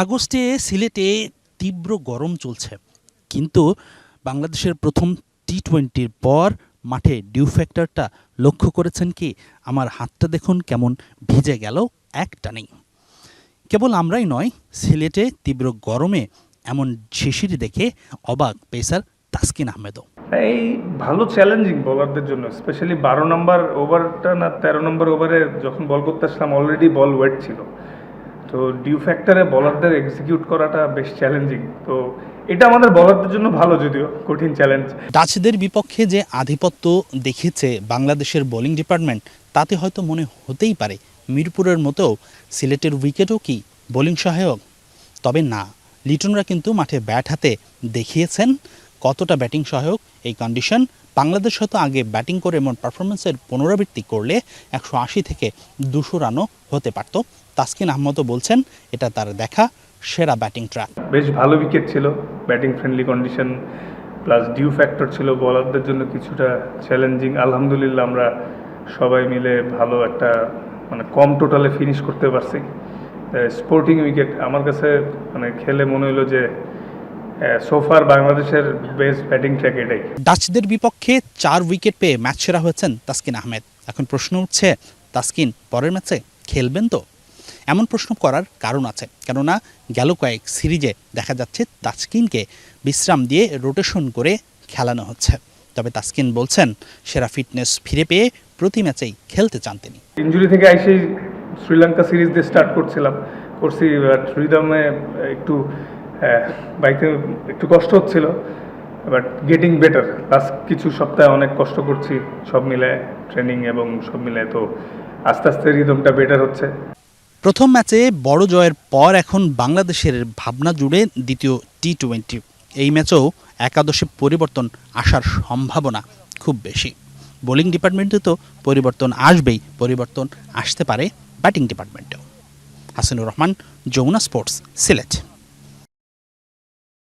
আগস্টে সিলেটে তীব্র গরম চলছে। কিন্তু বাংলাদেশের প্রথম টি টোয়েন্টির পর মাঠে ডিউ ফ্যাক্টরটা লক্ষ্য করেছেন কি? আমার হাতটা দেখুন কেমন ভিজে গেল একটা নেই কেবল আমরাই নয়, সিলেটে তীব্র গরমে এমন শিশির দেখে অবাক পেসার তাসকিন আহমেদও। এই ভালো চ্যালেঞ্জিং বলারদের জন্য স্পেশালি বারো নম্বর ওভারটা না, তেরো নম্বর ওভারে যখন বল করতে আসলাম অলরেডি বল ওয়েট ছিল। তো ডিউ ফ্যাক্টরে বলারদের এক্সিকিউট করাটা বেশ চ্যালেঞ্জিং তো এটা আমাদের বলারদের জন্য ভালো যদিও, কঠিন চ্যালেঞ্জ ডাচদের বিপক্ষে যে আধিপত্য দেখিয়েছে বাংলাদেশের বোলিং ডিপার্টমেন্ট তাতে হয়তো মনে হতেই পারে মিরপুরের মতো সিলেটের উইকেটও কি বোলিং সহায়ক? তবে না, লিটনরা কিন্তু মাঠে ব্যাট হাতে দেখিয়েছেন কতটা ব্যাটিং সহায়ক, এই কন্ডিশন বাংলাদেশ হয়তো আগে ব্যাটিং করে এমন পারফরমেন্সের পুনরাবৃত্তি করলে একশো আশি থেকে দুশো রানও হতে পারত। তাসকিন আহমদও বলছেন, এটা তার দেখা, সেরা ব্যাটিং ট্র্যাক বেশ ভালো উইকেট ছিল batting friendly condition plus dew factor ছিল বলারদের জন্য কিছুটা চ্যালেঞ্জিং আলহামদুলিল্লাহ আমরা সবাই মিলে ভালো একটা মানে কম টোটালে ফিনিশ করতে পারছি। স্পোর্টিং উইকেট আমার কাছে মানে খেলে মনে হলো যে সোফার বাংলাদেশের বেস্ট ব্যাটিং ট্র্যাক এটাই। ডাচদের বিপক্ষে চার উইকেট পেয়ে ম্যাচ সেরা হয়েছেন তাসকিন আহমেদ। এখন প্রশ্ন উঠছে তাসকিন পরের ম্যাচে খেলবেন তো? এমন প্রশ্ন করার কারণ আছে কেননা গেল কয়েক সিরিজে দেখা যাচ্ছে তাসকিনকে বিশ্রাম দিয়ে রোটেশন করে খেলানো হচ্ছে। তবে তাসকিন বলছেন সেরা ফিটনেস ফিরে পেয়ে প্রতি ম্যাচেই খেলতে চান তিনি। ইঞ্জুরি থেকে এসেই শ্রীলঙ্কা সিরিজ দিয়ে স্টার্ট করছিলাম। করছি রিদমে একটু আহ, বাইতে একটু কষ্ট হচ্ছিল বাট গেটিং বেটার লাস্ট কিছু সপ্তাহে অনেক কষ্ট করছি সব মিলে ট্রেনিং এবং সব মিলে তো আস্তে আস্তে রিদমটা বেটার হচ্ছে। প্রথম ম্যাচে বড় জয়ের পর এখন বাংলাদেশের ভাবনা জুড়ে দ্বিতীয় টি টোয়েন্টি এই ম্যাচেও একাদশে পরিবর্তন আসার সম্ভাবনা খুব বেশি। বোলিং ডিপার্টমেন্টে তো পরিবর্তন আসবেই পরিবর্তন আসতে পারে ব্যাটিং ডিপার্টমেন্টেও। হাসিনুর রহমান যমুনা স্পোর্টস সিলেট।